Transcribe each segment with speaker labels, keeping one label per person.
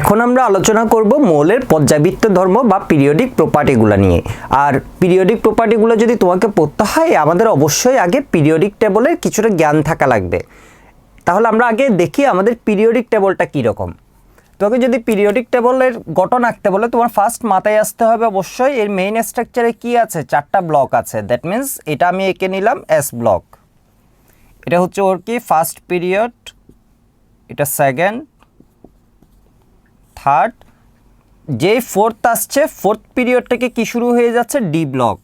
Speaker 1: এখন আমরা আলোচনা করব মৌলের পর্যাবৃত্ত ধর্ম বা পিরিয়ডিক প্রপার্টিগুলো নিয়ে। আর পিরিয়ডিক প্রপার্টিগুলো যদি তোমাকে পড়তে হয়, আমাদের অবশ্যই আগে পিরিয়ডিক টেবলের কিছুটা জ্ঞান থাকা লাগবে। তাহলে আমরা আগে দেখি আমাদের পিরিয়ডিক টেবলটা কীরকম তোমাকে যদি পিরিয়ডিক টেবলের গঠন আঁকতে বলে, তোমার ফার্স্ট মাথায় আসতে হবে অবশ্যই এর মেইন স্ট্রাকচারে কি আছে? চারটা ব্লক আছে। দ্যাট মিন্স এটা আমি এঁকে নিলাম এস ব্লক এটা হচ্ছে ওর কি? ফার্স্ট পিরিয়ড এটা সেকেন্ড থার্ড যেই ফোর্থ আসছে ফোর্থ পিরিয়ড থেকে কি শুরু হয়ে যাচ্ছে? D block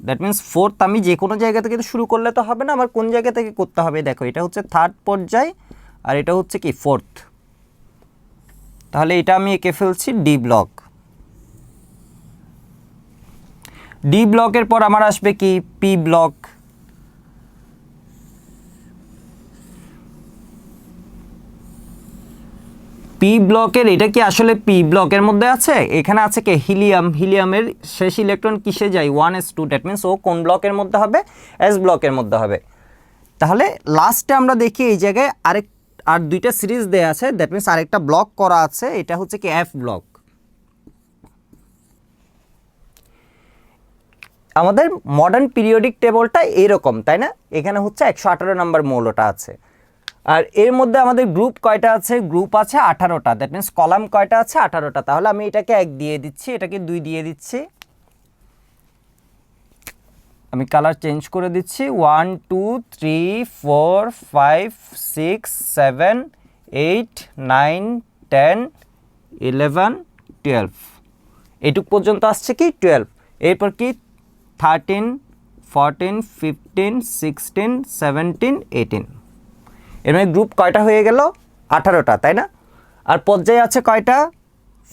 Speaker 1: that means fourth আমি যে কোনো জায়গা থেকে শুরু করলে তো হবে না আমার কোন জায়গা থেকে করতে হবে? দেখো, এটা হচ্ছে থার্ড পর্যায় আর এটা হচ্ছে কি ফোর্থ তাহলে এটা আমি এঁকে ফেলছি ডি ব্লক ডি ব্লকের পর আমার আসবে কি? পি ব্লক পি ব্লকের এটা কি আসলে পি ব্লকের মধ্যে আছে? এখানে আছে কি? হিলিয়াম হিলিয়ামের শেষ ইলেকট্রন কিসে যায়? One S two that means ও কোন ব্লকের মধ্যে হবে? এস ব্লকের মধ্যে হবে। তাহলে লাস্টে আমরা দেখি এই জায়গায় আরেক, আর দুইটা সিরিজ দেয়া আছে দ্যাট মিনস আরেকটা ব্লক করা আছে, এটা হচ্ছে কি এফ ব্লক আমাদের মডার্ন পিরিয়ডিক টেবলটা এরকম, তাই না? এখানে হচ্ছে একশো আঠারো নাম্বার মৌলটা আছে। আর এর মধ্যে আমাদের গ্রুপ কয়টা আছে? গ্রুপ আছে আঠারোটা। দ্যাট মিনস কলাম কয়টা আছে? আঠারোটা। তাহলে আমি এটাকে এক দিয়ে দিচ্ছি, এটাকে দুই দিয়ে দিচ্ছি। আমি কালার চেঞ্জ করে দিচ্ছি। One two three four five six seven eight nine ten eleven twelve এইটুক পর্যন্ত আসছে কি? টুয়েলভ এরপর কি? Thirteen fourteen fifteen sixteen seventeen eighteen এর মানে গ্রুপ কয়টা হয়ে গেল? আঠারোটা, তাই না? আর পর্যায়ে আছে কয়টা?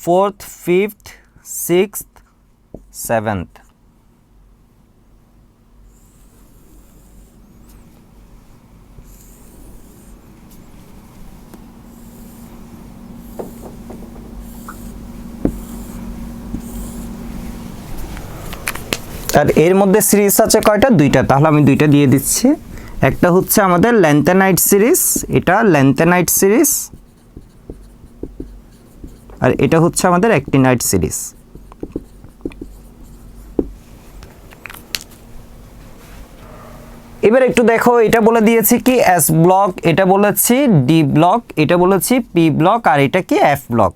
Speaker 1: ফোর্থ ফিফথ সিক্সথ সেভেন্থ আর এর মধ্যে সিরিজ আছে কয়টা? দুইটা। তাহলে আমি দুইটা দিয়ে দিচ্ছি। একটা হচ্ছে আমাদের ল্যান্থেনাইট সিরিজ এটা ল্যান্থেনাইট সিরিজ আর এটা হচ্ছে আমাদের অ্যাক্টিনাইট সিরিজ এবার একটু দেখো, এটা বলে দিয়েছি কি এস ব্লক এটা বলেছি ডি ব্লক এটা বলেছি পি ব্লক আর এটা কি এফ ব্লক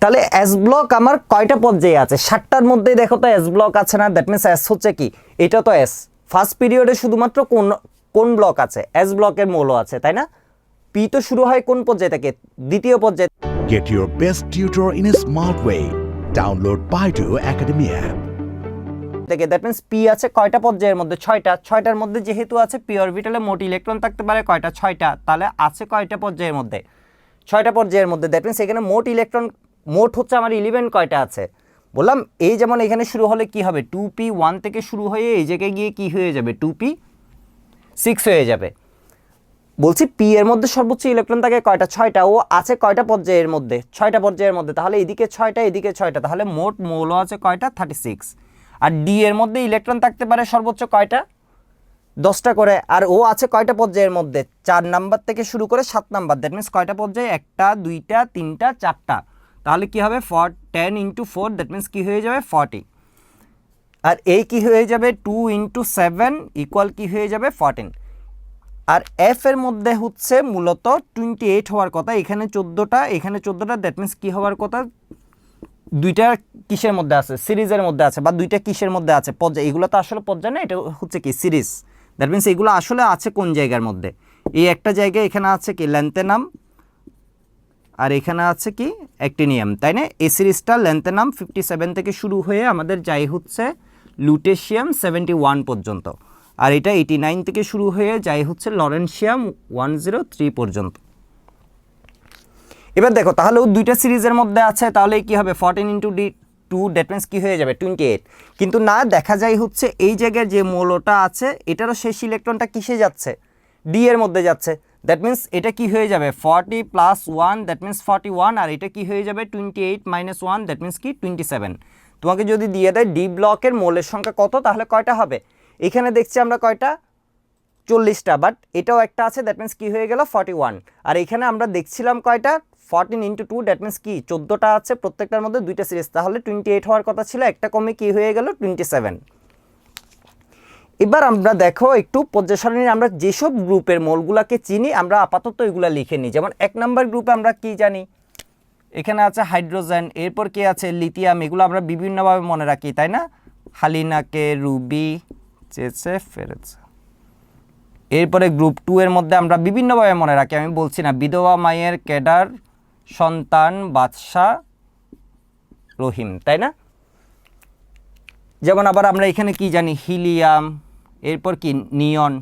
Speaker 1: তাহলে এস ব্লক আমার কয়টা পর্যায়ে আছে? ষাটটার মধ্যেই দেখো তো এস ব্লক আছে না? দ্যাট মিনস এস হচ্ছে কি? এটা তো এস ফার্স্ট পিরিয়ডে শুধুমাত্র কোন কোন ব্লক আছে? এস ব্লকের মৌল আছে তাই না? পি তো শুরু হয় কোন পর্যায়ে থেকে? দ্বিতীয় পর্যায়ে
Speaker 2: Get your best tutor in a smart way. Download Baidu Academy app.
Speaker 1: থেকে দ্যাট মিনস পি আছে কয়টা পর্যায়ের মধ্যে? ছয়টা। ছয়টার মধ্যে যেহেতু আছে পি অরবিটালে মোট ইলেকট্রন থাকতে পারে কয়টা? ছয়টা। তাহলে আছে কয়টা পর্যায়ের মধ্যে? ছয়টা পর্যায়ের মধ্যে দ্যাট মিনস এখানে মোট ইলেকট্রন মোট হচ্ছে আমার ইলেভেন কয়টা আছে? বললাম এই যেমন এখানে শুরু হলে কি হবে? টু পি ওয়ান থেকে শুরু হয়ে এই জায়গায় গিয়ে কি হয়ে যাবে? টু পি সিক্স হয়ে যাবে। বলছি পি এর মধ্যে সর্বোচ্চ ইলেকট্রন থাকে কয়টা? ছয়টা। ও আছে কয়টা পর্যায়ের মধ্যে? ছয়টা পর্যায়ের মধ্যে। তাহলে এদিকে ছয়টা এদিকে ছয়টা। তাহলে মোট মৌল আছে কয়টা? থার্টি সিক্স আর ডি এর মধ্যে ইলেকট্রন থাকতে পারে সর্বোচ্চ কয়টা? দশটা করে। আর ও আছে কয়টা পর্যায়ের মধ্যে? চার নাম্বার থেকে শুরু করে সাত নাম্বার। দ্যাট মিনস কয়টা পর্যায়ে? একটা, দুইটা, তিনটা, চারটা। তাহলে কি হবে? Four ten into four that means কী হয়ে যাবে? ফর্টি আর এই কি হয়ে যাবে? টু ইন্টু সেভেন ইকুয়াল কী হয়ে যাবে? ফরটিন আর এফ এর মধ্যে হচ্ছে মূলত টোয়েন্টি এইট হওয়ার কথা। এখানে চোদ্দোটা এখানে চোদ্দোটা দ্যাট মিনস কী হওয়ার কথা? দুইটা কিসের মধ্যে আছে? সিরিজের মধ্যে আছে বা দুইটা কিসের মধ্যে আছে? পর্যায় এগুলো তো আসলে পর্যায় না এটা হচ্ছে কি? সিরিজ। দ্যাট মিনস এগুলো আসলে আছে কোন জায়গার মধ্যে? এই একটা জায়গায় এখানে আছে কি? ল্যান্থেনাম আর এখানে আছে কি? অ্যাক্টিনিয়াম তাই না? এই সিরিজটা ল্যান্থেনাম ফিফটি সেভেন থেকে শুরু হয়ে আমাদের যাই হচ্ছে লুটেশিয়াম সেভেন্টি ওয়ান পর্যন্ত। আর এটা এইটি নাইন থেকে শুরু হয়ে যাই হচ্ছে লরেন্সিয়াম ওয়ান জিরো থ্রি পর্যন্ত। এবার দেখো, তাহলে দুইটা সিরিজের মধ্যে আছে, তাহলে কি হবে? Fourteen into D two that means কী হয়ে যাবে? টোয়েন্টি এইট কিন্তু না, দেখা যায় হচ্ছে এই জায়গায় যে মৌলটা আছে, এটারও শেষ ইলেকট্রনটা কিসে যাচ্ছে? ডি এর মধ্যে যাচ্ছে। দ্যাট মিনস এটা কি হয়ে যাবে? Forty plus one that means forty one আর এটা কি হয়ে যাবে? Twenty eight minus one that means কি? টোয়েন্টি সেভেন তোমাকে যদি দিয়ে দেয় ডি ব্লকের মৌলের সংখ্যা কত, তাহলে কয়টা হবে? এখানে দেখছি আমরা কয়টা? চল্লিশটা বাট এটাও একটা আছে দ্যাট মিনস কী হয়ে গেল? ফর্টি ওয়ান আর এখানে আমরা দেখছিলাম কয়টা? Fourteen into two that means কি? চোদ্দোটা আছে প্রত্যেকটার মধ্যে দুইটা সিরিজ তাহলে টোয়েন্টি এইট হওয়ার কথা ছিল, একটা কমে কি হয়ে গেল? টোয়েন্টি সেভেন এবার আমরা দেখো একটু পর্যায় আমরা যেসব গ্রুপের মোলগুলাকে চিনি, আমরা আপাতত এগুলা লিখে নিই। যেমন এক নম্বর গ্রুপে আমরা কি জানি? এখানে আছে হাইড্রোজেন, এরপর কি আছে? লিথিয়াম, এগুলো আমরা বিভিন্নভাবে মনে রাখি, তাই না? হালিনাকে, রুবি চেচে ফেরেছে এরপরে গ্রুপ টু এর মধ্যে আমরা বিভিন্নভাবে মনে রাখি, আমি বলছি না। বিধবা মায়ের কেডার সন্তান বাদশাহ রহিম, তাই না? যেমন আবার আমরা এখানে কি জানি? হিলিয়াম এরপর কি? নিয়ন।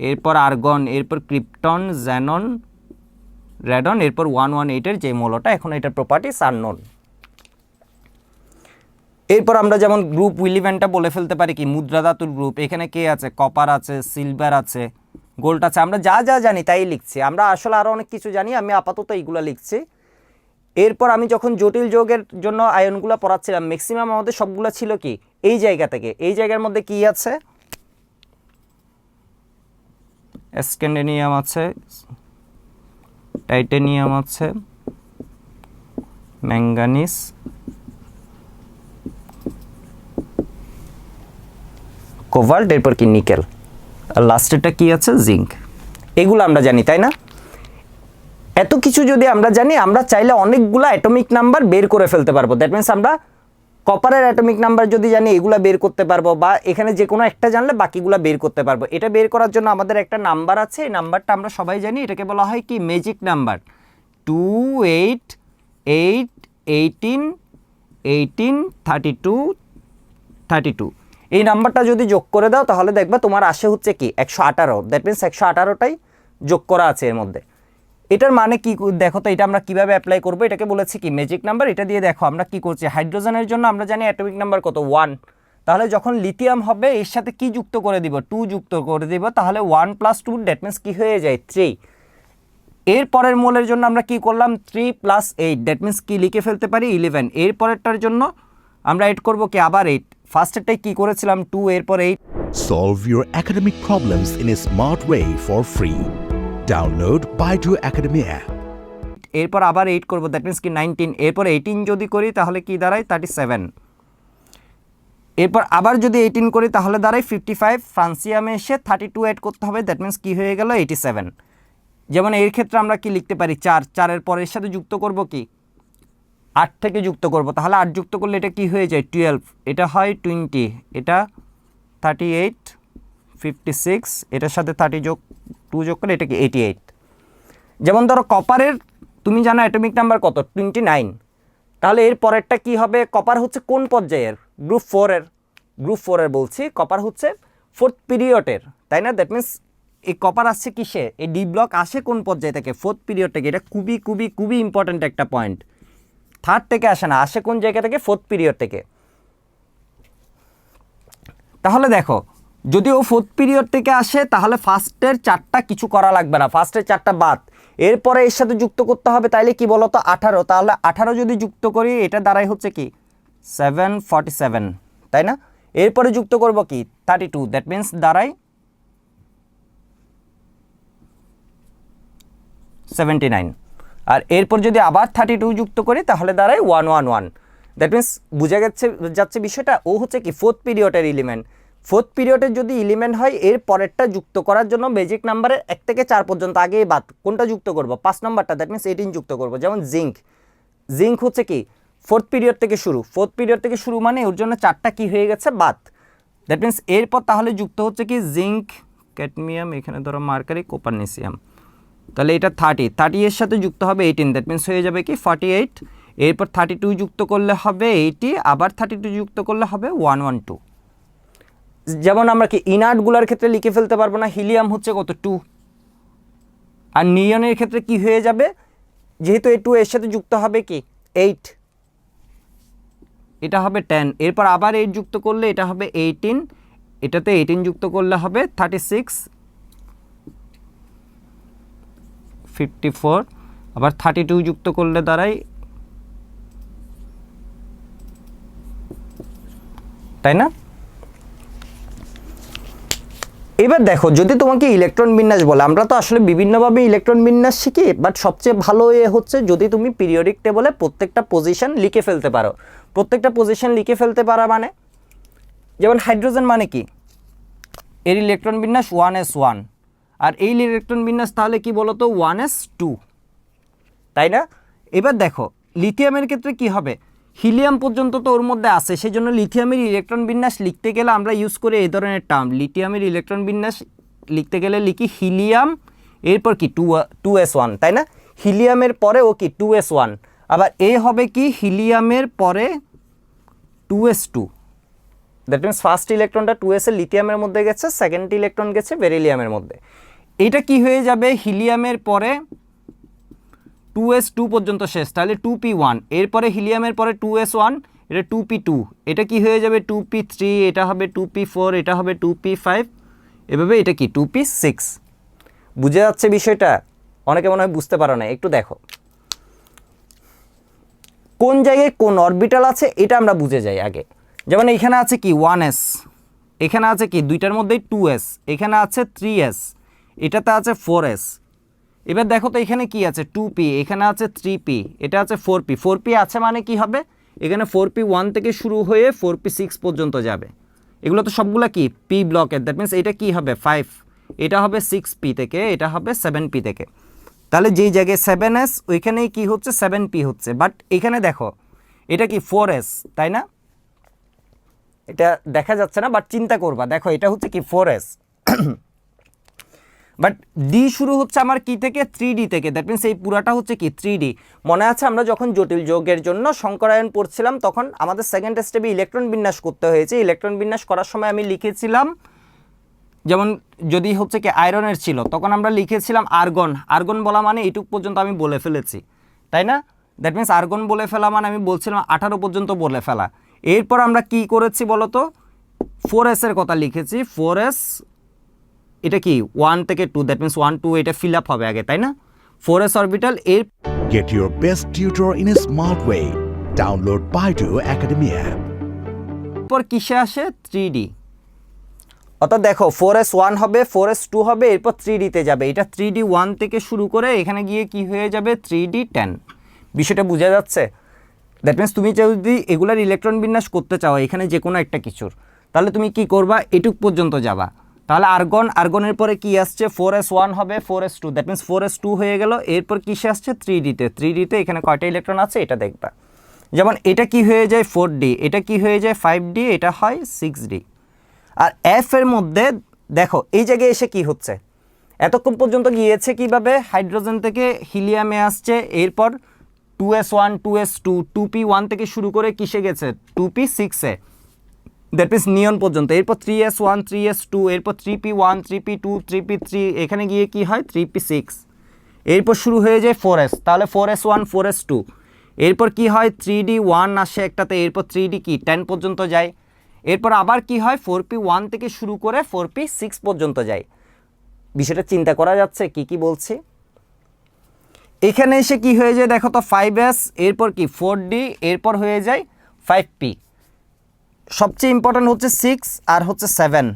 Speaker 1: এরপর আর্গন। এরপর ক্রিপ্টন, জ্যানন, র্যাডন। এরপর ওয়ান ওয়ান এইটের যে মৌলটা, এখন এটার প্রপার্টিস আননোন এরপর আমরা যেমন গ্রুপ ইলেভেনটা বলে ফেলতে পারি কি? মুদ্রা ধাতুর গ্রুপ এখানে কে আছে? কপার আছে সিলভার আছে গোল্ড আছে। আমরা যা যা জানি তাই লিখছি। আমরা আসলে আরও অনেক কিছু জানি, আমি আপাতত এইগুলো লিখছি। এরপর আমি যখন জটিল যোগের জন্য আয়নগুলো পড়াচ্ছিলাম ম্যাক্সিমাম আমাদের সবগুলো ছিল কি? এই জায়গা থেকে, এই জায়গার মধ্যে কি আছে? স্ক্যান্ডেনিয়াম আছে, টাইটেনিয়াম আছে ম্যাঙ্গানিস কোভাল্ট, এরপর কি নিকেল, আর লাস্টেরটা কি আছে? জিঙ্ক। এগুলো আমরা জানি, তাই না? এত কিছু যদি আমরা জানি, আমরা চাইলে অনেকগুলো অ্যাটমিক নাম্বার বের করে ফেলতে পারব। দ্যাট মিনস আমরা কপারের অ্যাটমিক নাম্বার যদি জানি, এগুলা বের করতে পারব বা এখানে যে কোনো একটা জানলে বাকিগুলো বের করতে পারব। এটা বের করার জন্য আমাদের একটা নাম্বার আছে, এই নাম্বারটা আমরা সবাই জানি। এটাকে বলা হয় কি? Magic number two eight eight eighteen eighteen thirty two thirty two এই নাম্বারটা যদি যোগ করে দাও, তাহলে দেখবা তোমার আসে হচ্ছে কি? একশো আঠারো। দ্যাট মিনস একশো আঠারোটাই যোগ করা আছে এর মধ্যে। এটার মানে কি দেখো তো, এটা আমরা কীভাবে অ্যাপ্লাই করব? এটাকে বলেছি কি ম্যাজিক নাম্বার এটা দিয়ে দেখো, আমরা কি করছি? হাইড্রোজেনের জন্য আমরা জানি অ্যাটমিক নাম্বার কত? ওয়ান তাহলে যখন লিথিয়াম হবে, এর সাথে কি যুক্ত করে দিব? টু যুক্ত করে দিব, তাহলে one plus two that means কি হয়ে যায়? থ্রি এর পরের মোলের জন্য আমরা কি করলাম? Three plus eight that means কি লিখে ফেলতে পারি? ইলেভেন এর পরেরটার জন্য আমরা এড করব কি? আবার এইট ফার্স্টেরটাই কি করেছিলাম? টু এরপর eight
Speaker 2: Solve your academic problems in a smart way for free. Baidu Academy app.
Speaker 1: এরপর আবার এইট করব দ্যাট মিনস কি নাইনটিন এরপর এইটিন যদি করি, তাহলে কি দাঁড়ায়? থার্টি সেভেন এরপর আবার যদি এইটিন করি, তাহলে দাঁড়ায় ফিফটি ফাইভ ফ্রান্সিয়ামে এসে থার্টি টু এড করতে হবে দ্যাট মিনস কি হয়ে গেল? এইটি সেভেন যেমন এর ক্ষেত্রে আমরা কি লিখতে পারি? চার। চারের পরের সাথে যুক্ত করব কি? আট থেকে যুক্ত করব। তাহলে আট যুক্ত করলে এটা কি হয়ে যায়? টুয়েলভ এটা হয় টোয়েন্টি এটা থার্টি এইট ফিফটি সিক্স এটার সাথে থার্টি যোগ টু যোগ করলে এটা কি এইটি এইট যেমন ধরো কপারের তুমি জানো অ্যাটমিক নাম্বার কত? টোয়েন্টি নাইন তাহলে এর পরেরটা কি হবে? কপার হচ্ছে কোন পর্যায়ের? গ্রুপ ফোরের গ্রুপ ফোরের বলছি। কপার হচ্ছে ফোর্থ পিরিয়ডের তাই না? দ্যাট মিন্স এই কপার আসছে কিসে? এই ডি ব্লক আসে কোন পর্যায় থেকে? ফোর্থ পিরিয়ড থেকে। এটা খুবই খুবই খুবই ইম্পর্ট্যান্ট একটা পয়েন্ট থার্ড থেকে আসে না। আসে কোন জায়গা থেকে? ফোর্থ পিরিয়ড থেকে। তাহলে দেখো যদি ও ফোর্থ পিরিয়ড থেকে আসে, তাহলে ফার্স্টের চারটা কিছু করা লাগবে না। ফার্স্টের চারটা বাদ। এরপরে এর সাথে যুক্ত করতে হবে, তাইলে কি বলতো? আঠারো। তাহলে আঠারো যদি যুক্ত করি, এটা দ্বারাই হচ্ছে কি? সেভেন ফর্টি সেভেন তাই না? এরপরে যুক্ত করব কি? থার্টি টু দ্যাট মিন্স দ্বারাই সেভেন্টি নাইন আর এরপর যদি আবার থার্টি টু যুক্ত করি, তাহলে দাঁড়ায় one one one that means বোঝা যাচ্ছে যাচ্ছে বিষয়টা? ও হচ্ছে কি ফোর্থ পিরিয়ডের এলিমেন্ট ফোর্থ পিরিয়ডের যদি এলিমেন্ট হয়, এর পরেরটা যুক্ত করার জন্য বেজিক নাম্বারের এক থেকে চার পর্যন্ত আগে বাদ। কোনটা যুক্ত করব? পাঁচ নাম্বারটা দ্যাট মিন্স এইটিন যুক্ত করব। যেমন জিঙ্ক জিঙ্ক হচ্ছে কি? ফোর্থ পিরিয়ড থেকে শুরু। ফোর্থ পিরিয়ড থেকে শুরু মানে ওর জন্য চারটা কি হয়ে গেছে? বাদ। দ্যাট মিন্স এরপর তাহলে যুক্ত হচ্ছে কি? জিঙ্ক ক্যাডমিয়াম এখানে ধরো মার্কারি কোপারনেসিয়াম তাহলে এটা থার্টি থার্টি এর সাথে যুক্ত হবে এইটিন দ্যাট মিন্স হয়ে যাবে কি? ফর্টি এইট এরপর থার্টি টু যুক্ত করলে হবে এইটি আবার থার্টি টু যুক্ত করলে হবে ওয়ান ওয়ান টু যেমন আমরা কি ইনার্টগুলোর ক্ষেত্রে লিখে ফেলতে পারব না হিলিয়াম হচ্ছে কত? টু আর নিয়নের ক্ষেত্রে কি হয়ে যাবে? যেহেতু এই টু এর সাথে যুক্ত হবে কি? এইট এটা হবে টেন এরপর আবার এইট যুক্ত করলে এটা হবে এইটিন এটাতে এইটিন যুক্ত করলে হবে থার্টি সিক্স ফিফটি ফোর আবার থার্টি টু যুক্ত করলে দাঁড়ায় তাই না? এবার দেখো, যদি তোমাকে ইলেকট্রন বিন্যাস বলে, আমরা তো আসলে বিভিন্নভাবে ইলেকট্রন বিন্যাস শিখি বাট সবচেয়ে ভালো এ হচ্ছে যদি তুমি পিরিয়ডিক টেবলে প্রত্যেকটা পজিশন লিখে ফেলতে পারো। প্রত্যেকটা পজিশন লিখে ফেলতে পারা মানে? যেমন হাইড্রোজেন মানে কি? এর ইলেকট্রন বিন্যাস ওয়ান এস ওয়ান আর এই ইলেকট্রন বিন্যাস তাহলে কি বলতো? ওয়ান এস টু তাই না? এবার দেখো লিথিয়ামের ক্ষেত্রে কি হবে? হিলিয়াম পর্যন্ত তো ওর মধ্যে আছে সেই জন্য লিথিয়ামের ইলেকট্রন বিন্যাস লিখতে গেলে আমরা ইউজ করি এই ধরনের টার্ম লিথিয়ামের ইলেকট্রন বিন্যাস লিখতে গেলে লিখি হিলিয়াম, এরপর কি টু টু এস ওয়ান তাই না? হিলিয়ামের পরে ও কি টু এস ওয়ান আবার এ হবে কি, হিলিয়ামের পরে two S two that means first ইলেকট্রনটা two S লিথিয়ামের মধ্যে গেছে সেকেন্ড ইলেকট্রন গেছে বেরিলিয়ামের মধ্যে। এটা কি হয়ে যাবে, হিলিয়ামের পরে টু এস টু পর্যন্ত শেষ, তাহলে টু পি ওয়ান। এরপরে হিলিয়ামের পরে টু এস ওয়ান, এটা টু পি টু। এটা কি হয়ে যাবে? টু পি থ্রি, এটা হবে টু পি ফোর, এটা হবে টু পি ফাইভ। এভাবে এটা কি? Two P six. বুঝে যাচ্ছে বিষয়টা? অনেকে মনে হয় বুঝতে পারো না, একটু দেখো। কোন জায়গায় কোন অরবিটাল আছে, এটা আমরা বুঝে যাই আগে। যেমন এখানে আছে কি? One S. এখানে আছে কি? দুইটার মধ্যেই টু এস। এখানে আছে থ্রি এস। এটাতে আছে ফোর এস। এবার দেখো তো এখানে কি আছে? টু পি এখানে আছে থ্রি পি এটা আছে ফোর পি ফোর পি আছে মানে কি হবে? এখানে ফোর পি ওয়ান থেকে শুরু হয়ে ফোর পি সিক্স পর্যন্ত যাবে। এগুলো তো সবগুলো কি? পি ব্লকের দ্যাট মিনস এটা কি হবে? ফাইভ এটা হবে সিক্স পি থেকে, এটা হবে সেভেন পি থেকে। তাহলে যেই জায়গায় সেভেন এস ওইখানেই কি হচ্ছে? সেভেন পি হচ্ছে। বাট এখানে দেখো, এটা কি ফোর এস তাই না? এটা দেখা যাচ্ছে না বাট চিন্তা করবা। দেখো, এটা হচ্ছে কি ফোর এস বাট ডি শুরু হচ্ছে আমার কি থেকে? থ্রি ডি থেকে। দ্যাট মিনস এই পুরাটা হচ্ছে কি? থ্রি ডি মনে আছে আমরা যখন জটিল যোগের জন্য সংকরায়ন পড়ছিলাম, তখন আমাদের সেকেন্ড স্টেপে ইলেকট্রন বিন্যাস করতে হয়েছে। ইলেকট্রন বিন্যাস করার সময় আমি লিখেছিলাম, যেমন যদি হচ্ছে কি আয়রনের ছিল, তখন আমরা লিখেছিলাম আর্গন আর্গন বলা মানে এইটুক পর্যন্ত আমি বলে ফেলেছি। তাই না? দ্যাট মিনস আর্গন বলে ফেলা মানে আমি বলছিলাম আঠারো পর্যন্ত বলে ফেলা। এরপর আমরা কি করেছি বলতো? ফোর এসের কথা লিখেছি। ফোর এস এটা কি ওয়ান থেকে two that means one two এটা ফিল আপ হবে আগে তাই না? ফোর এস অরবিটাল এর
Speaker 2: Get your best tutor in a smart way. Download Baidu Academy app.
Speaker 1: পর কিসে আসে? থ্রি ডি অর্থাৎ দেখো ফোর এস ওয়ান হবে ফোর এস টু হবে এরপর থ্রি ডিতে যাবে। এটা থ্রি ডি ওয়ান থেকে শুরু করে এখানে গিয়ে কি হয়ে যাবে? থ্রি ডি টেন বিষয়টা বোঝা যাচ্ছে? দ্যাট মিনস তুমি যদি এগুলার ইলেকট্রন বিন্যাস করতে চাও এখানে যে কোনো একটা কিছুর তাহলে তুমি কি করবা? এটুক পর্যন্ত যাবা। তাহলে আর্গন আর্গনের পরে কি আসছে? ফোর এস ওয়ান হবে four S two that means four S two হয়ে গেল, এরপর কিসে আসছে? থ্রি ডিতে থ্রি ডিতে এখানে কয়টা ইলেকট্রন আছে? এটা দেখবা। যেমন এটা কি হয়ে যায়? ফোর ডি এটা কি হয়ে যায়? ফাইভ ডি এটা হয় সিক্স ডি আর এফ এর মধ্যে, দেখো, এই জায়গায় এসে কি হচ্ছে? এতক্ষণ পর্যন্ত গিয়েছে কীভাবে? হাইড্রোজেন থেকে হিলিয়ামে আসছে, এরপর two S one two S two two P one থেকে শুরু করে কিসে গেছে? টু পি সিক্সে দ্যাট মিনস নিয়ন পর্যন্ত। এরপর three S one three S two এরপর three P one three P two three P three এখানে গিয়ে কি হয়? থ্রি পি সিক্স এরপর শুরু হয়ে যায় ফোর এস তাহলে four S one four S two এরপর কি হয়? থ্রি ডি ওয়ান আসে একটাতে, এরপর থ্রি ডি কি? টেন পর্যন্ত যায়। এরপর আবার কি হয়? ফোর পি ওয়ান থেকে শুরু করে ফোর পি সিক্স পর্যন্ত যায়। বিষয়টা চিন্তা করা যাচ্ছে, কি কি বলছি? এখানে এসে কি হয়ে যায়? দেখো তো ফাইভ এস এরপর কি? ফোর ডি এরপর হয়ে যায় ফাইভ পি সবচেয়ে ইম্পর্ট্যান্ট হচ্ছে সিক্স আর হচ্ছে সেভেন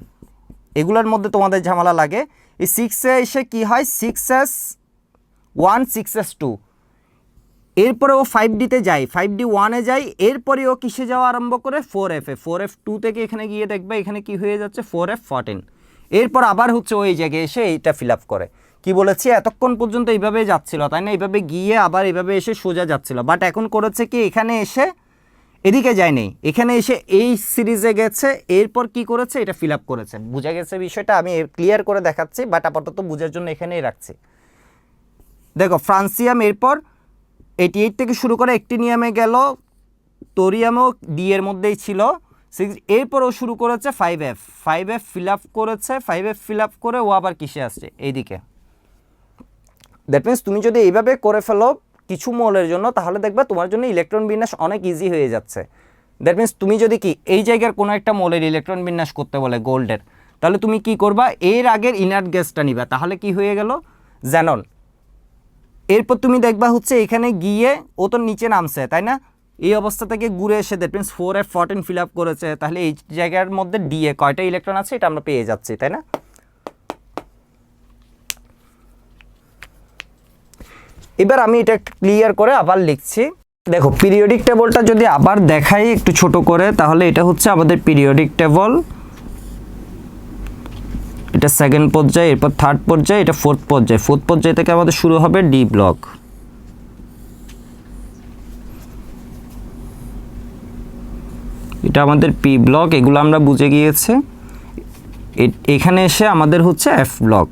Speaker 1: এগুলোর মধ্যে তোমাদের ঝামেলা লাগে। এই সিক্সে এসে কি হয়? Six S one six S two এরপরে ও ফাইভ ডিতে যায়। ফাইভ ডি ওয়ানে যায়। এরপরে ও কিসে যাওয়া আরম্ভ করে? ফোর এফে ফোর এফ টু থেকে এখানে গিয়ে দেখবে এখানে কি হয়ে যাচ্ছে? ফোর এফ ফোরটিন এরপর আবার হচ্ছে ওই জায়গায় এসে এইটা ফিল আপ করে। কি বলেছি? এতক্ষণ পর্যন্ত এইভাবে যাচ্ছিল, তাই না? এইভাবে গিয়ে আবার এইভাবে এসে সোজা যাচ্ছিল। বাট এখন করেছে কি? এখানে এসে এদিকে যায়নি। এখানে এসে এই সিরিজে গেছে, এরপর কি করেছে, এটা ফিল আপ করেছে। বুঝা গেছে বিষয়টা, আমি ক্লিয়ার করে দেখাচ্ছি বাট আপাতত বুঝার জন্য এখানেই রাখছি। দেখো ফ্রান্সিয়াম এরপর এইটি এইট থেকে শুরু করে একটিনিয়ামে গেল তোরিয়ামও ডি এর মধ্যেই ছিল। সিক্স এরপরও শুরু করেছে five F five F fill up করেছে ফাইভ এফ ফিল আপ করে ও আবার কিসে আসছে? এইদিকে। দ্যাট মিনস তুমি যদি এইভাবে করে ফেলো কিছু মৌলের জন্য, তাহলে দেখবে তোমার জন্য ইলেকট্রন বিন্যাস অনেক ইজি হয়ে যাচ্ছে। দ্যাট মিনস তুমি যদি কি এই জায়গার কোনো একটা মৌলের ইলেকট্রন বিন্যাস করতে বলে গোল্ডের, তাহলে তুমি কি করবা? এর আগের ইনার্ট গ্যাসটা নিবা। তাহলে কি হয়ে গেল? জ্যানন এরপর তুমি দেখবা হচ্ছে এখানে গিয়ে ও তো নিচে নামছে, তাই না? এই অবস্থা থেকে ঘুরে এসে that means four F fourteen fill up করেছে। তাহলে এই জায়গার মধ্যে ডিএ কয়টা ইলেকট্রন আছে? এটা আমরা পেয়ে যাচ্ছি, তাই না? এবার আমি এটা ক্লিয়ার করে আবার লিখছি। দেখো পিরিয়ডিক টেবলটা যদি আবার দেখাই একটু ছোট করে, তাহলে এটা হচ্ছে আমাদের পিরিয়ডিক টেবল এটা সেকেন্ড পর্যায়ে, এরপর থার্ড পর্যায়ে, এটা ফোর্থ পর্যায়ে। ফোর্থ পর্যায়ে থেকে আমাদের শুরু হবে ডি ব্লক এটা আমাদের পি ব্লক এগুলো আমরা বুঝে গিয়েছে। এখানে এসে আমাদের হচ্ছে এফ ব্লক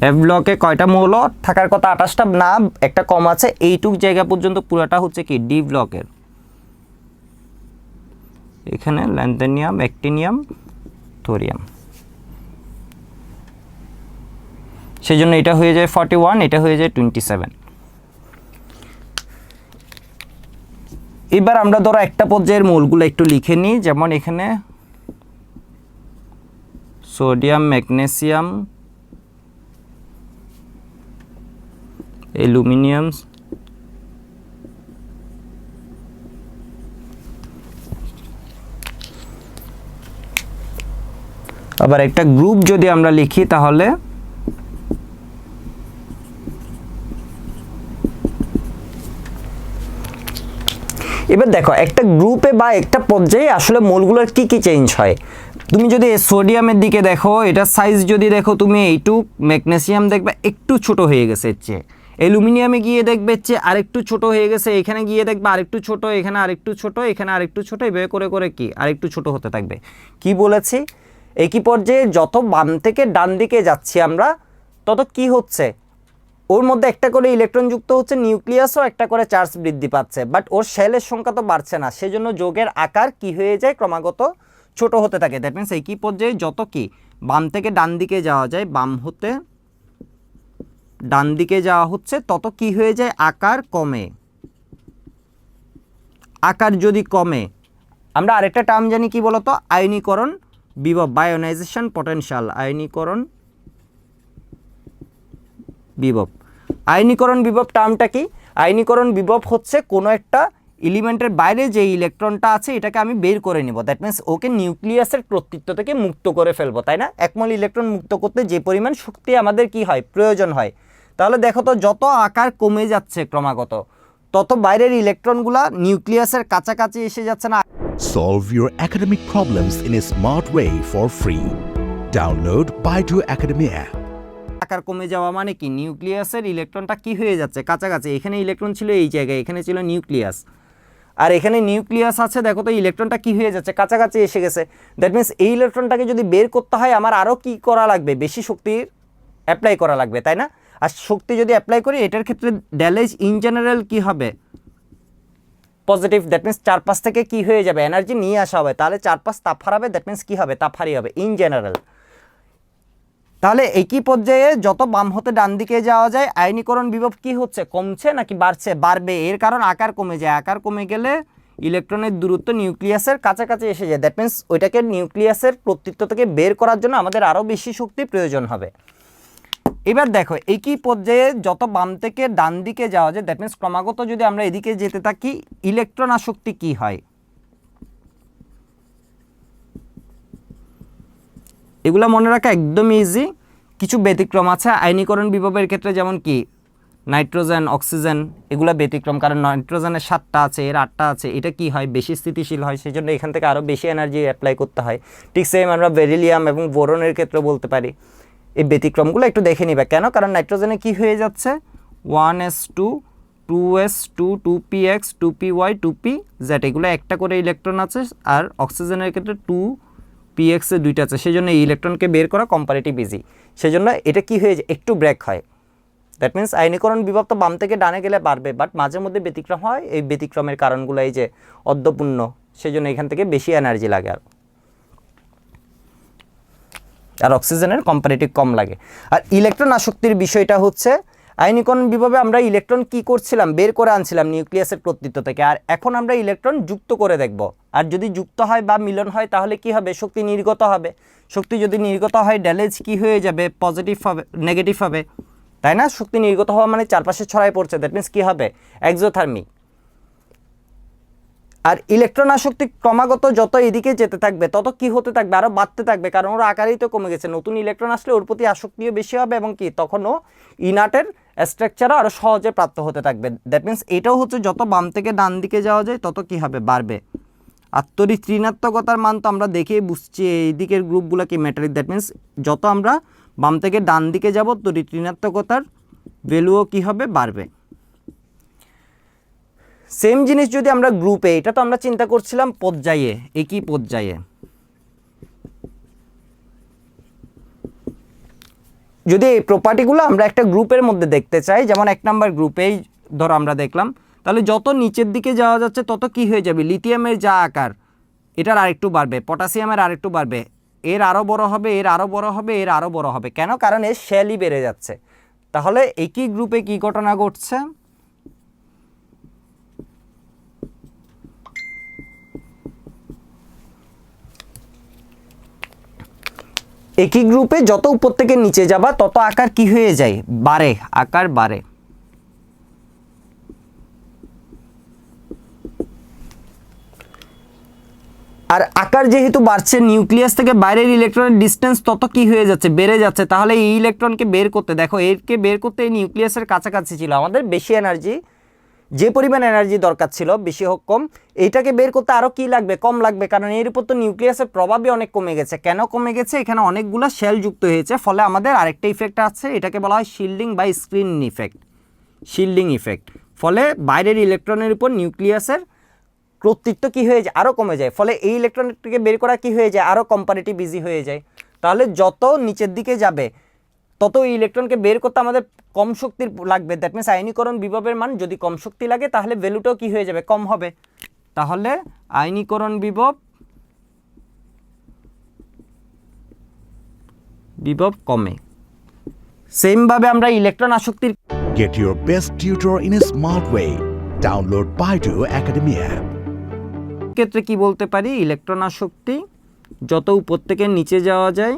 Speaker 1: এফ ব্লকে কয়টা মৌল? থাকার কথা আঠাশটা না একটা কম আছে। এইটুক জায়গা পর্যন্ত পুরোটা হচ্ছে কি? ডি ব্লকের এখানে ল্যান্থেনিয়াম অ্যাক্টিনিয়াম থোরিয়াম সেই জন্য এটা হয়ে যায় ফর্টি ওয়ান এটা হয়ে যায় টোয়েন্টি সেভেন এবার আমরা ধরো একটা পর্যায়ের মূলগুলো একটু লিখে নিই। যেমন এখানে সোডিয়াম ম্যাগনেসিয়াম অ্যালুমিনিয়াম আবার একটা গ্রুপ যদি আমরা লিখি তাহলে এবার দেখো, একটা গ্রুপে বা একটা পর্যায়ে আসলে মোলগুলোর কি কি চেঞ্জ হয়? তুমি যদি সোডিয়ামের দিকে দেখো এটা সাইজ যদি দেখো, তুমি এইটুক ম্যাগনেসিয়াম দেখবে, একটু ছোট হয়ে গেছে চেয়ে। অ্যালুমিনিয়ামে গিয়ে দেখবে চেয়ে আরেকটু ছোট হয়ে গেছে, এখানে গিয়ে দেখবে আরেকটু ছোট, এখানে আরেকটু ছোট, এখানে আরেকটু ছোট, এভাবে করে করে কি আরেকটু ছোট হতে থাকবে। কি বলেছি? একই পর্যায়ে যত বাম থেকে ডান দিকে যাচ্ছি আমরা, তত কি হচ্ছে? ওর মধ্যে একটা করে ইলেকট্রন যুক্ত হচ্ছে, নিউক্লিয়াসও একটা করে চার্জ বৃদ্ধি পাচ্ছে বাট ওর শেলের সংখ্যা তো বাড়ছে না, সেজন্য যোগের আকার কি হয়ে যায় ক্রমাগত ছোট হতে থাকে। দ্যাট মিনস একই পর্যায়ে যত কি বাম থেকে ডান দিকে যাওয়া যায়, বাম হতে ডান দিকে যাওয়া হচ্ছে, তত কি হয়ে যায়? আকার কমে। আকার যদি কমে, আমরা আরেকটা টার্ম জানি কি বলতো? আয়নীকরণ, বিভব বায়োনাইজেশন পটেনশিয়াল আয়নীকরণ, বিভব। আয়নীকরণ, বিভব টার্মটা কি? আয়নীকরণ, বিভব হচ্ছে কোনো একটা এলিমেন্টের বাইরে যে ইলেকট্রনটা আছে, এটাকে আমি বের করে নিব। দ্যাট মিন্স ওকে নিউক্লিয়াসের কর্তৃত্ব থেকে মুক্ত করে ফেলব, তাই না? একমল ইলেকট্রন মুক্ত করতে যে পরিমাণ শক্তি আমাদের কি হয়? প্রয়োজন হয়। তাহলে দেখো তো যত আকার কমে যাচ্ছে ক্রমাগত তত বাইরের ইলেকট্রনগুলা নিউক্লিয়াসের কাছাকাছি এসে যাচ্ছে না।
Speaker 2: Solve your academic problems in a smart way for free. Download Baidu Academy app.
Speaker 1: আকার কমে যাওয়া মানে কি? নিউক্লিয়াসের ইলেকট্রনটা কি হয়ে যাচ্ছে? কাছাকাছি। এখানে ইলেকট্রন ছিল এই জায়গায় এখানে ছিল নিউক্লিয়াস। আর এখানে নিউক্লিয়াস আছে দেখো তো ইলেকট্রনটা কি হয়ে যাচ্ছে? কাছাকাছি এসে গেছে। দ্যাট মিন্স এই ইলেকট্রনটাকে যদি বের করতে হয় আমার আরও কি করা লাগবে? বেশি শক্তির অ্যাপ্লাই করা লাগবে তাই না? আর শক্তি যদি অ্যাপ্লাই করি, এটার ক্ষেত্রে ড্যালেজ ইন জেনারেল কি হবে? পজিটিভ দ্যাট মিন্স চারপাশ থেকে কি হয়ে যাবে? এনার্জি নিয়ে আসা হবে। তাহলে চারপাশ তাপ হারাবে দ্যাট মিন্স কী হবে? তাপ হারিয়ে হবে ইন জেনারেল তাহলে একই পর্যায়ে যত বাম হতে ডান দিকে যাওয়া যায়, আয়নীকরণ বিভব কি হচ্ছে? কমছে নাকি বাড়ছে? বাড়বে। এর কারণ আকার কমে যায়। আকার কমে গেলে ইলেকট্রনের দূরত্ব নিউক্লিয়াসের কাছাকাছি এসে যায়। দ্যাট মিন্স ওইটাকে নিউক্লিয়াসের কর্তৃত্ব থেকে বের করার জন্য আমাদের আরও বেশি শক্তি প্রয়োজন হবে। এবার দেখো, একই পর্যায়ে যত বাম থেকে ডান দিকে যাওয়া যায় দ্যাট মিন্স ক্রমাগত যদি আমরা এদিকে যেতে থাকি ইলেকট্রন আসক্তি কি হয়? এগুলো মনে রাখা একদম ইজি কিছু ব্যতিক্রম আছে। আয়নীকরণ বিভবের ক্ষেত্রে যেমন কি, নাইট্রোজেন, অক্সিজেন, এগুলো ব্যতিক্রম। কারণ নাইট্রোজেনের সাতটা আছে, এর আটটা আছে। এটা কি হয়? বেশি স্থিতিশীল হয়। সেই জন্য এখান থেকে আরও বেশি এনার্জি অ্যাপ্লাই করতে হয়। ঠিক সেম আমরা বেরিলিয়াম এবং বোরনের ক্ষেত্রে বলতে পারি। এই ব্যতিক্রমগুলো একটু দেখে নিবে। কেন? কারণ নাইট্রোজেনে কি হয়ে যাচ্ছে? One S two two S two two P X, two P Y, two P Z, এগুলো একটা করে ইলেকট্রন আছে আর অক্সিজেনের ক্ষেত্রে টু পিএক্সে দুইটা আছে। সেই জন্য এই ইলেকট্রনকে বের করা কম্পারেটিভ ইজি সেই জন্য এটা কি হয়ে যায়? একটু ব্রেক হয়। দ্যাট মিন্স আইনীকরণ বিভব তো বাম থেকে ডানে গেলে বাড়বে বাট মাঝে মধ্যে ব্যতিক্রম হয়। এই ব্যতিক্রমের কারণগুলো এই যে অর্ধপূর্ণ সেই জন্য এখান থেকে বেশি এনার্জি লাগে আর। আর অক্সিজেনের কম্পারেটিভ কম লাগে। আর ইলেকট্রন আসক্তির বিষয়টা হচ্ছে আয়নীকরণ বিভাবে আমরা ইলেকট্রন কি করছিলাম, বের করে আনছিলাম নিউক্লিয়াসের কর্তৃত্ব থেকে। আর এখন আমরা ইলেকট্রন যুক্ত করে দেখব। আর যদি যুক্ত হয় বা মিলন হয়, তাহলে কি হবে? শক্তি নির্গত হবে। শক্তি যদি নির্গত হয় ড্যালেজ কি হয়ে যাবে? পজিটিভ হবে নেগেটিভ হবে। তাই না? শক্তি নির্গত হওয়া মানে চারপাশে ছড়ায় পড়ছে। দ্যাট মিন্স কী হবে? এক্সোথার্মিক আর ইলেকট্রন আসক্তি ক্রমাগত যত এদিকে যেতে থাকবে, তত কি হতে থাকবে আরও বাড়তে থাকবে, কারণ ওর আকারেই তো কমে গেছে। নতুন ইলেকট্রন আসলে ওর প্রতি আসক্তিও বেশি হবে এবং কি, তখনও ইনাটের স্ট্রাকচারও আরও সহজে প্রাপ্ত হতে থাকবে। দ্যাট মিন্স এটাও হচ্ছে যত বাম থেকে ডান দিকে যাওয়া যায়, তত কী হবে, বাড়বে। আর তড়িৎ ঋণাত্মকতার মান তো আমরা দেখেই বুঝছি, এই দিকের গ্রুপগুলো কি ম্যাটারিক দ্যাট মিন্স যত আমরা বাম থেকে ডান দিকে যাব তড়িৎ ঋণাত্মকতার ভ্যালুও কী হবে, বাড়বে। সেম জিনিস যদি আমরা গ্রুপে এটা তো আমরা চিন্তা করছিলাম পর্যায়ে, একই পর্যায়ে। যদি এই প্রপার্টিগুলো আমরা একটা গ্রুপের মধ্যে দেখতে চাই, যেমন এক নাম্বার গ্রুপেই ধরো আমরা দেখলাম, তাহলে যত নিচের দিকে যাওয়া যাচ্ছে, তত কি হয়ে যাবে? লিথিয়ামের যা আকার, এটার আরেকটু বাড়বে পটাশিয়ামের আরেকটু বাড়বে, এর আরও বড় হবে, এর আরও বড় হবে, এর আরও বড় হবে। কেন? কারণ এর শ্যালই বেড়ে যাচ্ছে। তাহলে একই গ্রুপে কি ঘটনা ঘটছে? একই গ্রুপে যত উপর থেকে নিচে যাবা, তত আকার কি হয়ে যায়? বাড়ে আকার বাড়ে আর আকার যেহেতু বাড়ছে, নিউক্লিয়াস থেকে বাইরের ইলেকট্রনের ডিস্টেন্স তত কি হয়ে যাচ্ছে, বেড়ে যাচ্ছে, তাহলে এই ইলেকট্রনকে বের করতে, দেখো, এরকে বের করতে এই নিউক্লিয়াসের কাছাকাছি ছিল। আমাদের বেশি এনার্জি যে পরিমাণ এনার্জি দরকার ছিল, বেশি হোক কম, এইটাকে বের করতে আরও কি লাগবে? কম লাগবে, কারণ এর উপর তো নিউক্লিয়াসের প্রভাবই অনেক কমে গেছে। কেন কমে গেছে? এখানে অনেকগুলো শেল যুক্ত হয়েছে, ফলে আমাদের আরেকটা ইফেক্ট আছে, এটাকে বলা হয় shielding by screen effect shielding effect ফলে বাইরের ইলেকট্রনের উপর নিউক্লিয়াসের কর্তৃত্ব কি হয়ে যায়? আরও কমে যায়। ফলে এই ইলেকট্রনটিকে বের করা কি হয়ে যায়? আরও কম্পারেটিভ ইজি হয়ে যায়। তাহলে যত নিচের দিকে যাবে তত ইলেকট্রনকে বের করতে আমাদের কম শক্তির লাগবে। দ্যাট মিনস আয়নীকরণ বিভবের মান যদি কম শক্তি লাগে তাহলে ভ্যালুটাও কি হয়ে যাবে? কম হবে। তাহলে আয়নীকরণ বিভব বিভব কমে। সেমভাবে আমরা ইলেকট্রন আসক্তির
Speaker 2: Get your best tutor in a smart way. Download Baidu Academy app.
Speaker 1: ক্ষেত্রে কি বলতে পারি? ইলেকট্রন আসক্তি যত উপর থেকে নিচে যাওয়া যায়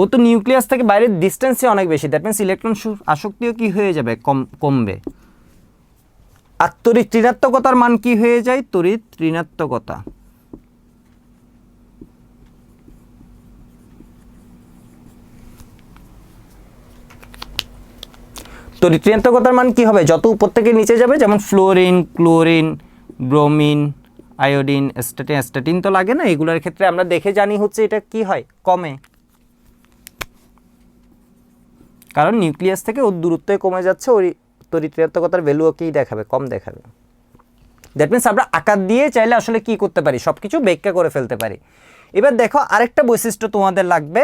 Speaker 1: ও তো নিউক্লিয়াস থেকে বাইরের ডিস্টেন্সই অনেক বেশি দ্যাট মিনস ইলেকট্রন আসক্তিও কি হয়ে যাবে? কম কমবে। আর তড়িৎ ঋণাত্মকতার মান কি হয়ে যায়? তড়িৎ ঋণাত্মকতা। তড়িৎ ঋণাত্মকতার মান কি হবে? যত উপর থেকে নিচে যাবে, যেমন fluorine chlorine bromine iodine astatine astatine তো লাগে না, এগুলোর ক্ষেত্রে আমরা দেখে জানি হচ্ছে এটা কি হয়? কমে। কারণ নিউক্লিয়াস থেকে ওর দূরত্বই কমে যাচ্ছে ওই তড়িৎ ঋণাত্মকতার ভ্যালুও কি দেখাবে? কম দেখাবে। দ্যাট মিনস আমরা আকার দিয়ে চাইলে আসলে কি করতে পারি? সব কিছু ব্যাখ্যা করে ফেলতে পারি। এবার দেখো, আরেকটা বৈশিষ্ট্য তোমাদের লাগবে।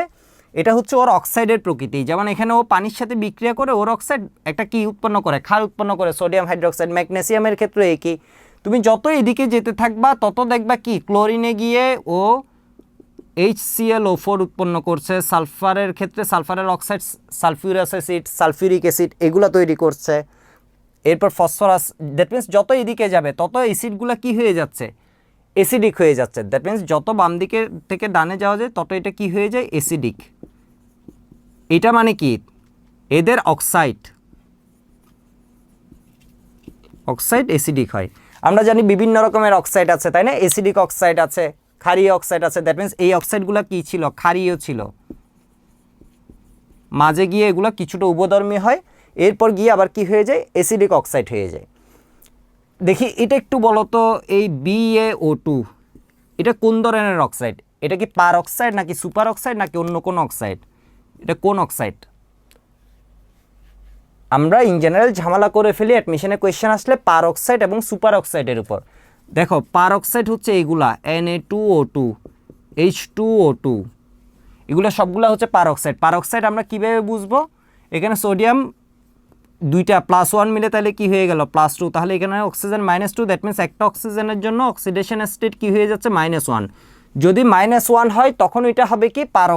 Speaker 1: এটা হচ্ছে ওর অক্সাইডের প্রকৃতি। যেমন এখানে ও পানির সাথে বিক্রিয়া করে ওর অক্সাইড একটা কি উৎপন্ন করে? ক্ষার উৎপন্ন করে। সোডিয়াম হাইড্রোক্সাইড ম্যাগনেসিয়ামের ক্ষেত্রে একই। তুমি যত এদিকে যেতে থাকবা, তত দেখবা কি? ক্লোরিনে গিয়ে ও H C L O four উৎপন্ন করছে, সালফারের ক্ষেত্রে সালফারের oxide sulphurous acid, sulphuric acid, এগুলো তৈরি করছে। এরপর ফসফরাস দ্যাট মিন্স যত এদিকে যাবে, তত অ্যাসিডগুলো কি হয়ে যাচ্ছে? অ্যাসিডিক হয়ে যাচ্ছে। দ্যাট মিন্স যত বাম দিকে থেকে ডানে যাওয়া যায়, তত এটা কি হয়ে যায়? অ্যাসিডিক। এটা মানে কি? এদের অক্সাইড। অক্সাইড অ্যাসিডিক হয়। আমরা জানি বিভিন্ন রকমের অক্সাইড আছে, তাই না? অ্যাসিডিক অক্সাইড আছে। ক্ষারীয় অক্সাইড আছে দ্যাট মিন্স এই অক্সাইডগুলো কি ছিল? ক্ষারীয় ছিল। মাঝে গিয়ে এগুলো কিছুটা উভধর্মী হয়, এরপর গিয়ে আবার কি হয়ে যায়? অ্যাসিডিক অক্সাইড হয়ে যায়। দেখি, এটা একটু বলো তো, এই বিএও টু এটা কোন ধরনের অক্সাইড এটা কি পার অক্সাইড নাকি সুপার অক্সাইড নাকি অন্য কোন অক্সাইড এটা কোন অক্সাইড আমরা ইন জেনারেল ঝামেলা করে ফেলি অ্যাডমিশনে কোয়েশ্চেন আসলে পার অক্সাইড এবং সুপার অক্সাইডের উপর। দেখো পার অক্সাইড হচ্ছে এইগুলা N A two O two H two O two এগুলো সবগুলো হচ্ছে পার অক্সাইড পার অক্সাইড আমরা কীভাবে বুঝব? এখানে সোডিয়াম দুইটা প্লাস ওয়ান মিলে তাহলে কি হয়ে গেল? প্লাস টু তাহলে এখানে oxygen minus two that means একটা অক্সিজেনের জন্য অক্সিডেশন স্টেট কি হয়ে যাচ্ছে? মাইনাস ওয়ান যদি মাইনাস ওয়ান হয়, তখন এটা হবে কি? পার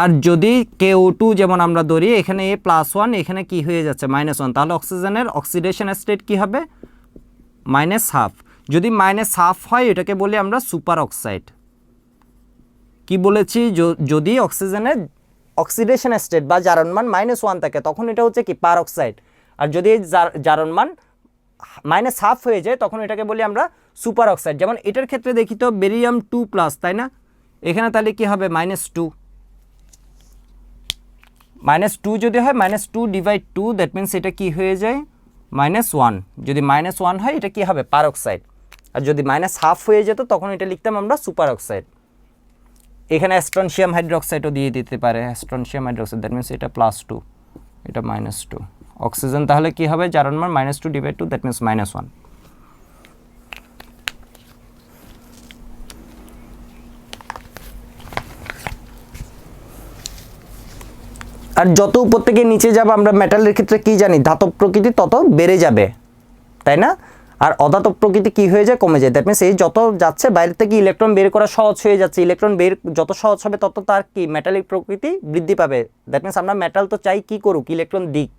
Speaker 1: আর যদি কে ও টু যেমন আমরা ধরি, এখানে এ প্লাস ওয়ান এখানে কি হয়ে যাচ্ছে? মাইনাস ওয়ান তাহলে অক্সিজেনের অক্সিডেশন স্টেট কি হবে? মাইনাস হাফ যদি মাইনাস হাফ হয়, এটাকে বলি আমরা সুপার অক্সাইড কি বলেছি? যদি অক্সিজেনের অক্সিডেশন স্টেট বা জারণ মান মাইনাস ওয়ান থাকে, তখন এটা হচ্ছে কি? পার অক্সাইড আর যদি এই জার- জারণ মান মাইনাস হাফ হয়ে যায়, তখন এটাকে বলি আমরা সুপার অক্সাইড যেমন এটার ক্ষেত্রে দেখি তো বেরিয়াম টু প্লাস তাই না? এখানে তাহলে কি হবে? মাইনাস টু মাইনাস টু যদি হয় minus two divide two that means এটা কি হয়ে যায়? মাইনাস ওয়ান যদি মাইনাস ওয়ান হয়, এটা কি হবে? পার অক্সাইড আর যদি মাইনাস হাফ হয়ে যেত, তখন এটা লিখতাম আমরা সুপার অক্সাইড এখানে অ্যাস্ট্রনশিয়াম হাইড্রোক্সাইডও দিয়ে দিতে পারে। অ্যাস্ট্রনশিয়াম হাইড্রোক্সাইড দ্যাট মিনস এটা প্লাস টু এটা মাইনাস টু অক্সিজেন তাহলে কি হবে? যার number minus two divide two that means minus one আর যত উপর থেকে নিচে যাবে, আমরা মেটালের ক্ষেত্রে কি জানি, ধাতব প্রকৃতি তত বেড়ে যাবে, তাই না? আর অধাতব প্রকৃতি কি হয়ে যায়? কমে যায়। দ্যাট মিনস এই যত যাচ্ছে, বাইরে থেকে ইলেকট্রন বের করা সহজ হয়ে যাচ্ছে। ইলেকট্রন বের যত সহজ হবে, তত তার কি? মেটালিক প্রকৃতি বৃদ্ধি পাবে। দ্যাট মিনস আমরা মেটাল তো চাই কি করুক? ইলেকট্রন দিক।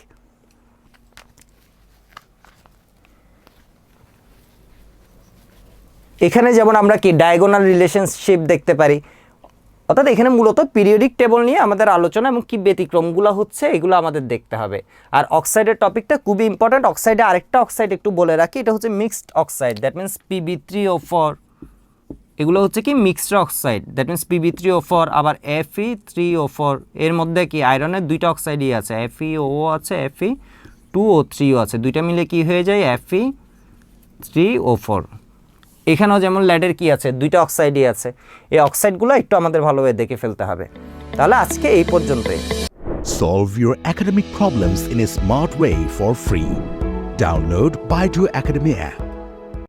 Speaker 1: এখানে যেমন আমরা কি ডায়াগোনাল রিলেশনশিপ দেখতে পারি অর্থাৎ এখানে মূলত পিরিয়ডিক টেবল নিয়ে আমাদের আলোচনা এবং কী ব্যতিক্রমগুলো হচ্ছে, এগুলো আমাদের দেখতে হবে। আর অক্সাইডের টপিকটা খুবই ইম্পর্ট্যান্ট অক্সাইডে আরেকটা অক্সাইড একটু বলে রাখি, এটা হচ্ছে mixed oxide that means PB three O four এগুলো হচ্ছে কি mixed oxide that means PB three O four আবার এফই থ্রি ও ফোর এর মধ্যে কি আয়রনের দুইটা অক্সাইডই আছে এফই ও আছে এফই টু ও থ্রিও আছে, দুইটা মিলে কি হয়ে যায়? এফই থ্রি ও ফোর এখানেও যেমন ল্যাডের কি আছে দুইটা অক্সাইডই আছে এই অক্সাইডগুলো একটু আমাদের ভালোভাবে দেখে ফেলতে হবে তাহলে আজকে এই পর্যন্তই
Speaker 2: Solve your academic problems in a smart way for free. Download Baidu Academy app.